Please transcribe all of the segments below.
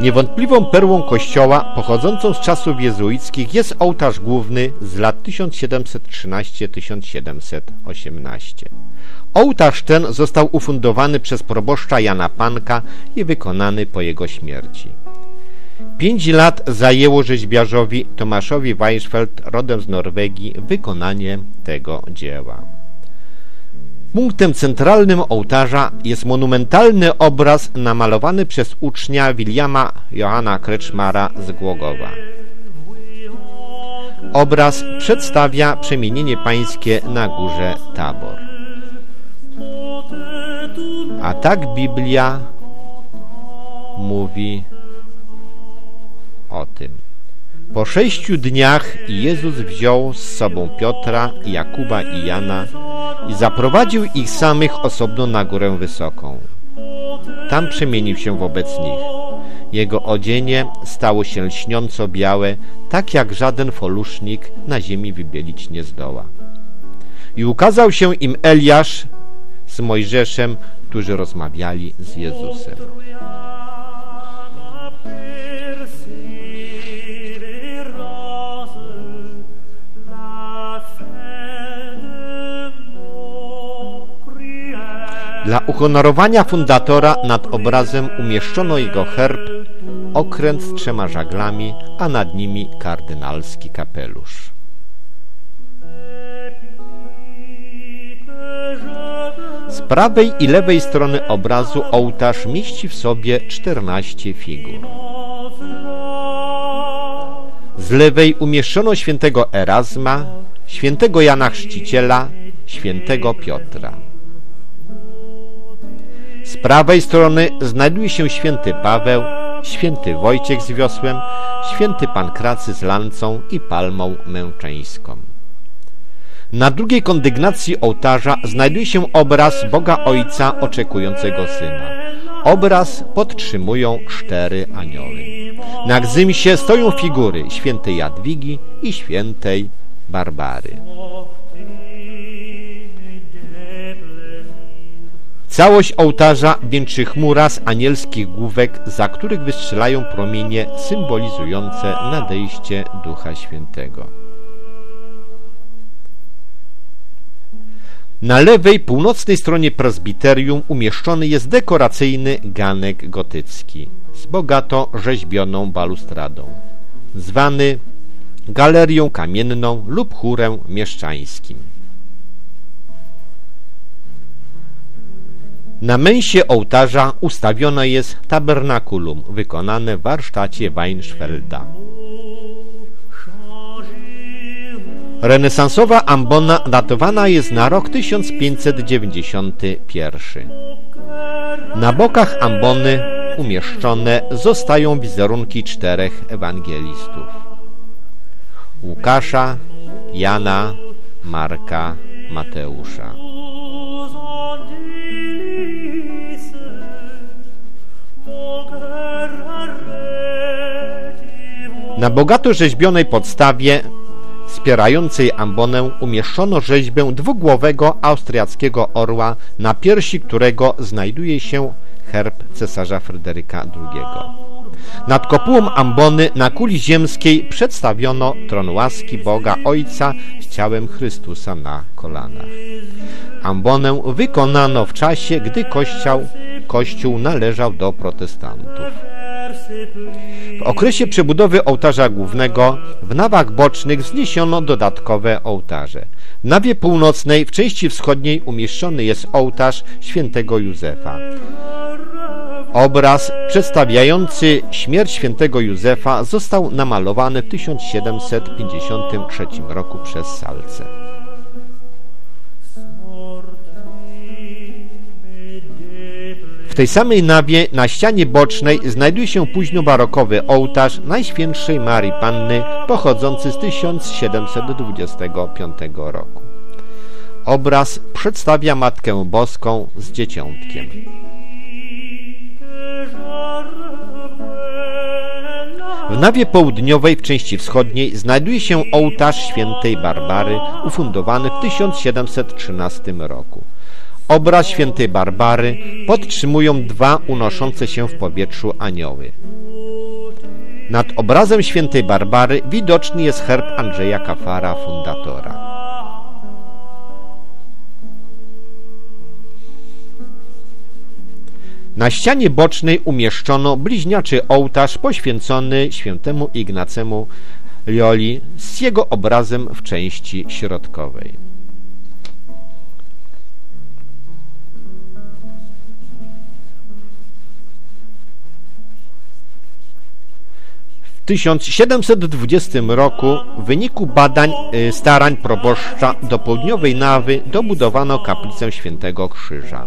Niewątpliwą perłą kościoła pochodzącą z czasów jezuickich jest ołtarz główny z lat 1713-1718. Ołtarz ten został ufundowany przez proboszcza Jana Panka i wykonany po jego śmierci. Pięć lat zajęło rzeźbiarzowi Tomaszowi Weisfeld, rodem z Norwegii, wykonanie tego dzieła. Punktem centralnym ołtarza jest monumentalny obraz namalowany przez ucznia Williama Johanna Kreczmara z Głogowa. Obraz przedstawia przemienienie pańskie na górze Tabor. A tak Biblia mówi o tym. Po sześciu dniach Jezus wziął z sobą Piotra, Jakuba i Jana i zaprowadził ich samych osobno na górę wysoką. Tam przemienił się wobec nich. Jego odzienie stało się lśniąco białe, tak jak żaden folusznik na ziemi wybielić nie zdoła. I ukazał się im Eliasz z Mojżeszem, którzy rozmawiali z Jezusem. Dla uhonorowania fundatora nad obrazem umieszczono jego herb, okręt z trzema żaglami, a nad nimi kardynalski kapelusz. Z prawej i lewej strony obrazu ołtarz mieści w sobie 14 figur. Z lewej umieszczono świętego Erasma, świętego Jana Chrzciciela, świętego Piotra. Z prawej strony znajduje się święty Paweł, święty Wojciech z wiosłem, święty Pankracy z lancą i palmą męczeńską. Na drugiej kondygnacji ołtarza znajduje się obraz Boga Ojca oczekującego Syna. Obraz podtrzymują cztery anioły. Na gzymsie stoją figury świętej Jadwigi i świętej Barbary. Całość ołtarza wieńczy chmura z anielskich główek, za których wystrzelają promienie symbolizujące nadejście Ducha Świętego. Na lewej, północnej stronie prezbiterium umieszczony jest dekoracyjny ganek gotycki z bogato rzeźbioną balustradą, zwany galerią kamienną lub chórem mieszczańskim. Na męsie ołtarza ustawione jest tabernakulum wykonane w warsztacie Weinschfelda. Renesansowa ambona datowana jest na rok 1591. Na bokach ambony umieszczone zostają wizerunki czterech ewangelistów. Łukasza, Jana, Marka, Mateusza. Na bogato rzeźbionej podstawie wspierającej ambonę umieszczono rzeźbę dwugłowego austriackiego orła, na piersi którego znajduje się herb cesarza Fryderyka II. Nad kopułą ambony na kuli ziemskiej przedstawiono tron łaski Boga Ojca z ciałem Chrystusa na kolanach. Ambonę wykonano w czasie, gdy kościół, kościół należał do protestantów. W okresie przebudowy ołtarza głównego w nawach bocznych wzniesiono dodatkowe ołtarze. W nawie północnej w części wschodniej umieszczony jest ołtarz świętego Józefa. Obraz przedstawiający śmierć świętego Józefa został namalowany w 1753 roku przez Salce. Tej samej nawie na ścianie bocznej znajduje się późnobarokowy ołtarz Najświętszej Marii Panny pochodzący z 1725 roku. Obraz przedstawia Matkę Boską z dzieciątkiem. W nawie południowej w części wschodniej znajduje się ołtarz świętej Barbary ufundowany w 1713 roku. Obraz świętej Barbary podtrzymują dwa unoszące się w powietrzu anioły. Nad obrazem świętej Barbary widoczny jest herb Andrzeja Kafara, fundatora. Na ścianie bocznej umieszczono bliźniaczy ołtarz poświęcony świętemu Ignacemu Lioli z jego obrazem w części środkowej. 1720 roku w wyniku badań y, starań proboszcza do południowej nawy dobudowano kaplicę Świętego Krzyża.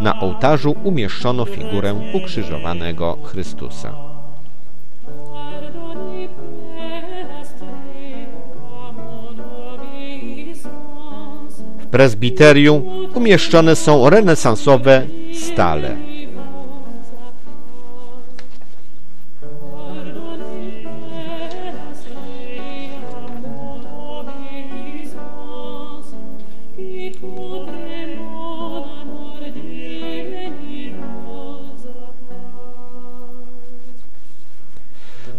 Na ołtarzu umieszczono figurę ukrzyżowanego Chrystusa. W prezbiterium umieszczone są renesansowe stale.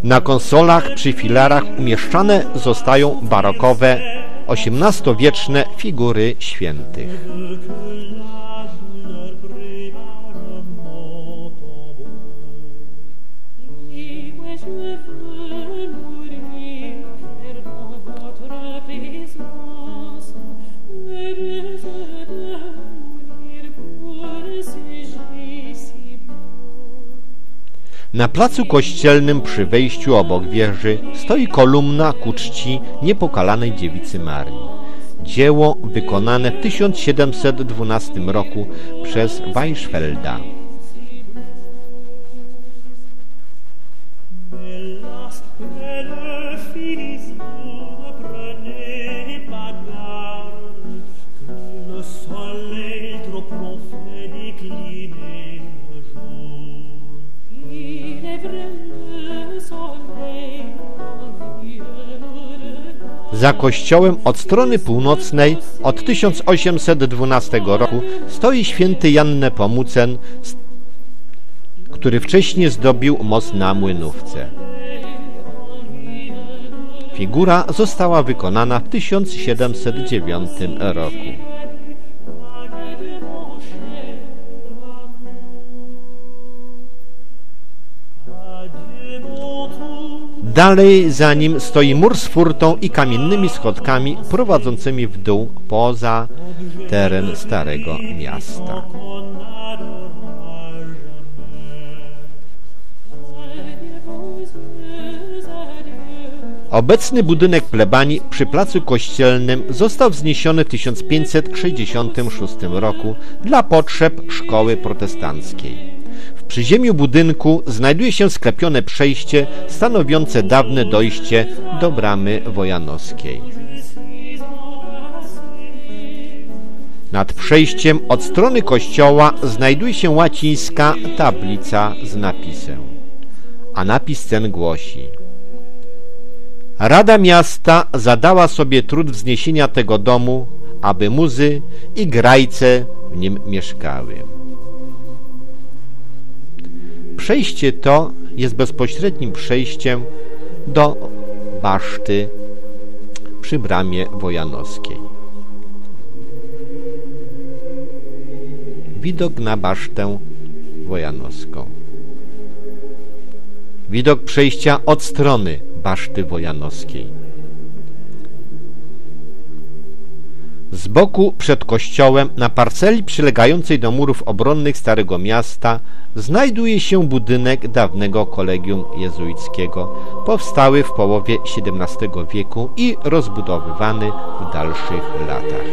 Na konsolach przy filarach umieszczane zostają barokowe, XVIII-wieczne figury świętych. Na placu kościelnym przy wejściu obok wieży stoi kolumna ku czci niepokalanej dziewicy Marii. Dzieło wykonane w 1712 roku przez Weisfelda. Za kościołem od strony północnej od 1812 roku stoi święty Jan Nepomucen, który wcześniej zdobił most na Młynówce. Figura została wykonana w 1709 roku. Dalej za nim stoi mur z furtą i kamiennymi schodkami prowadzącymi w dół poza teren Starego Miasta. Obecny budynek plebanii przy placu kościelnym został wzniesiony w 1566 roku dla potrzeb szkoły protestanckiej. W przyziemiu budynku znajduje się sklepione przejście stanowiące dawne dojście do bramy wojanowskiej. Nad przejściem od strony kościoła znajduje się łacińska tablica z napisem, a napis ten głosi Rada miasta zadała sobie trud wzniesienia tego domu, aby muzy i grajce w nim mieszkały. Przejście to jest bezpośrednim przejściem do baszty przy bramie wojanowskiej. Widok na basztę wojanowską. Widok przejścia od strony baszty wojanowskiej. Z boku przed kościołem, na parceli przylegającej do murów obronnych Starego Miasta, znajduje się budynek dawnego kolegium jezuickiego, powstały w połowie XVII wieku i rozbudowywany w dalszych latach.